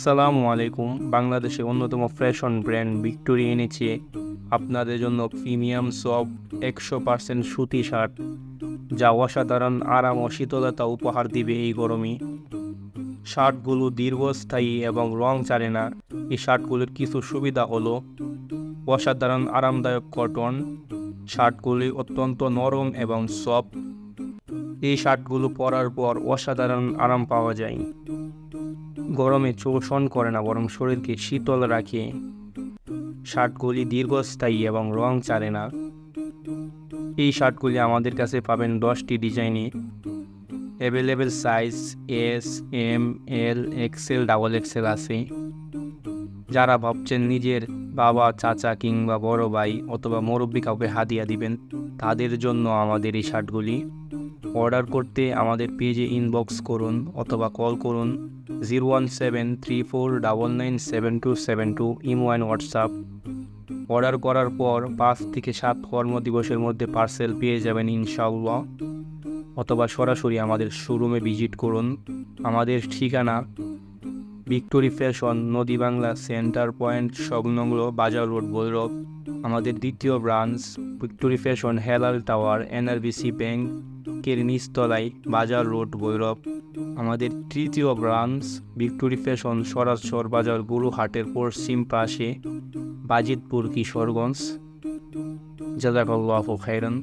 সালামু আলাইকুম। বাংলাদেশের অন্যতম ফ্যাশন ব্র্যান্ড ভিক্টোরি এনেছে আপনাদের জন্য প্রিমিয়াম সব একশো পার্সেন্ট সুতি শার্ট, যা অসাধারণ আরাম ও শীতলতা উপহার দিবে এই গরমে। শার্টগুলো দীর্ঘস্থায়ী এবং রং ছাড়ে না। এই শার্টগুলোর কিছু সুবিধা হলো অসাধারণ আরামদায়ক কটন, শার্টগুলি অত্যন্ত নরম এবং সফট। এই শার্টগুলো পরার পর অসাধারণ আরাম পাওয়া যায়। গরমে শোষণ করে না, বরং শরীরকে শীতল রাখে। শার্টগুলি দীর্ঘস্থায়ী এবং রং চারে না। এই শার্টগুলি আমাদের কাছে পাবেন দশটি ডিজাইনে। Available size S M L XL double XL আছে। যারা ভাবছেন নিজের বাবা, চাচা কিংবা বড় ভাই অথবা মুরব্বী কাউকে হাদিয়া দিবেন, তাদের জন্য আমাদের এই শার্টগুলি। অর্ডার করতে আমাদের পেজে ইনবক্স করুন অথবা কল করুন zero one seven three four double nine seven two seven two imo and WhatsApp order করার পর পাঁচ থেকে সাত কর্মদিবসের মধ্যে পার্সেল পেয়ে যাবেন ইনশাআল্লাহ। অথবা সরাসরি আমাদের শোরুমে ভিজিট করুন। আমাদের ঠিকানা ভিক্টোরি ফ্যাশন, নদী বাংলা, সেন্টার পয়েন্ট সংলগ্ন বাজার রোড, বৈরব। আমাদের দ্বিতীয় branch, Victory fashion, Helal tower, NRBC ব্যাংকের নিচতলায় বাজার রোড, বৈরব। আমাদের তৃতীয় ব্রাঞ্চ, ভিক্টোরি ফ্যাশন সরাসর বাজার, গুরুহাটের পশ্চিম পাশে, বাজিতপুর কিশোরগঞ্জ। জাজাকাল্লাহ খাইরান